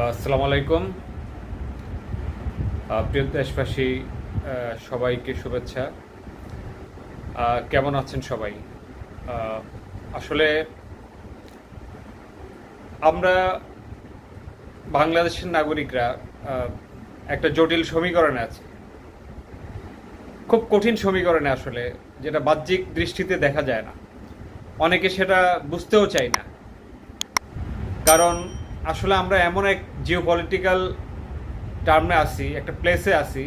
আসসালামু আলাইকুম। প্রিয় দেশবাসী সবাইকে শুভেচ্ছা। কেমন আছেন সবাই? আসলে আমরা বাংলাদেশের নাগরিকরা একটা জটিল সমীকরণে আছে। খুব কঠিন সমীকরণে আসলে, যেটা বাহ্যিক দৃষ্টিতে দেখা যায় না। অনেকে সেটা বুঝতেও চায় না। কারণ আসলে আমরা এমন এক জিও পলিটিক্যাল টার্মে আছি, একটা প্লেসে আছি,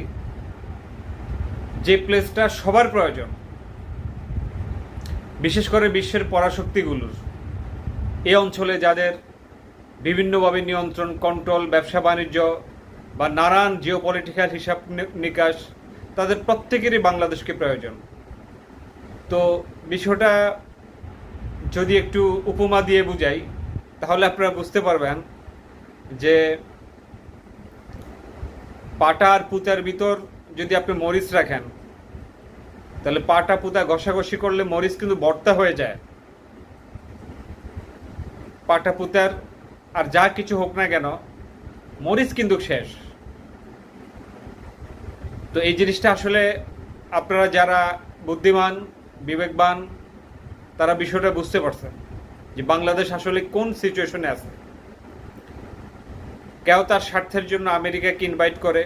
যে প্লেসটা সবার প্রয়োজন। বিশেষ করে বিশ্বের পরাশক্তিগুলোর। এই অঞ্চলে যাদের বিভিন্নভাবে নিয়ন্ত্রণ কন্ট্রোল ব্যবসা বাণিজ্য বা নানান জিও পলিটিক্যাল হিসাব নিকাশ, তাদের প্রত্যেকেরই বাংলাদেশকে প্রয়োজন। তো বিষয়টা যদি একটু উপমা দিয়ে বুঝাই, তাহলে আপনারা বুঝতে পারবেন যে পাটা আর পুতার ভিতর যদি আপনি মরিচ রাখেন, তাহলে পাটা পুতা ঘষাঘষি করলে মরিচ কিন্তু বর্তা হয়ে যায়। পাটা পুতার আর যা কিছু হোক না কেন, মরিচ কিন্তু শেষ। তো এই জিনিসটা আসলে আপনারা যারা বুদ্ধিমান, বিবেকবান, তারা বিষয়টা বুঝতে পারছেন যে বাংলাদেশ আসলে কোন সিচুয়েশনে আছে। কেউ তার স্বার্থের জন্য আমেরিকাকে ইনভাইট করে,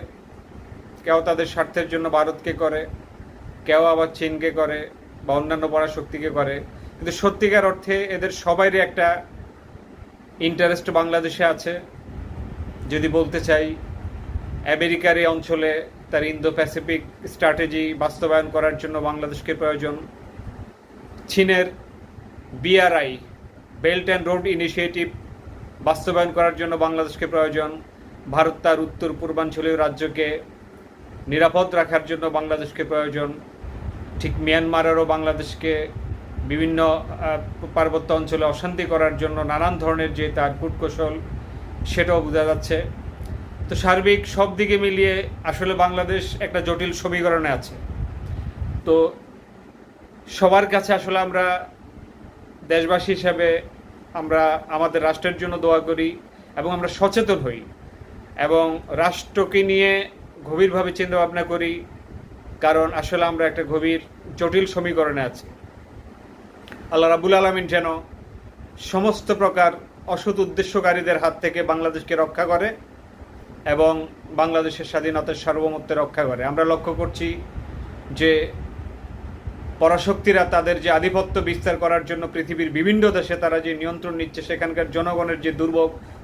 কেউ তাদের স্বার্থের জন্য ভারতকে করে, কেউ আবার চীনকে করে বা অন্যান্য পরাশক্তিকে করে। কিন্তু সত্যিকার অর্থে এদের সবাইরই একটা ইন্টারেস্ট বাংলাদেশে আছে। যদি বলতে চাই, আমেরিকার এই অঞ্চলে তার ইন্দো প্যাসিফিক স্ট্র্যাটেজি বাস্তবায়ন করার জন্য বাংলাদেশকে প্রয়োজন। চীনের BRI belt and road initiative বাস্তবায়ন করার জন্য বাংলাদেশকে প্রয়োজন। ভারত তার উত্তর পূর্বাঞ্চলীয় রাজ্যকে নিরাপদ রাখার জন্য বাংলাদেশকে প্রয়োজন। ঠিক মিয়ানমারেরও বাংলাদেশকে বিভিন্ন পার্বত্য অঞ্চলে অশান্তি করার জন্য নানান ধরনের যে তার কূটকৌশল, সেটাও বোঝা যাচ্ছে। তো সার্বিক সব দিকে মিলিয়ে আসলে বাংলাদেশ একটা জটিল সমীকরণে আছে। তো সবার কাছে আসলে আমরা দেশবাসী হিসাবে আমরা আমাদের রাষ্ট্রের জন্য দোয়া করি এবং আমরা সচেতন হই এবং রাষ্ট্রকে নিয়ে গভীরভাবে চিন্তা ভাবনা করি, কারণ আসলে আমরা একটা গভীর, জটিল সমীকরণে আছি। আল্লাহ রাবুল আলমিন যেন সমস্ত প্রকার অসৎ উদ্দেশ্যকারীদের হাত থেকে বাংলাদেশকে রক্ষা করে এবং বাংলাদেশের স্বাধীনতার সার্বভৌমত্ব রক্ষা করে। আমরা লক্ষ্য করছি যে পরাশক্তিরা তাদের যে আধিপত্য বিস্তার করার জন্য পৃথিবীর বিভিন্ন দেশে তারা যে নিয়ন্ত্রণ নিচ্ছে, সেখানকার জনগণের যে দুর্ভোগ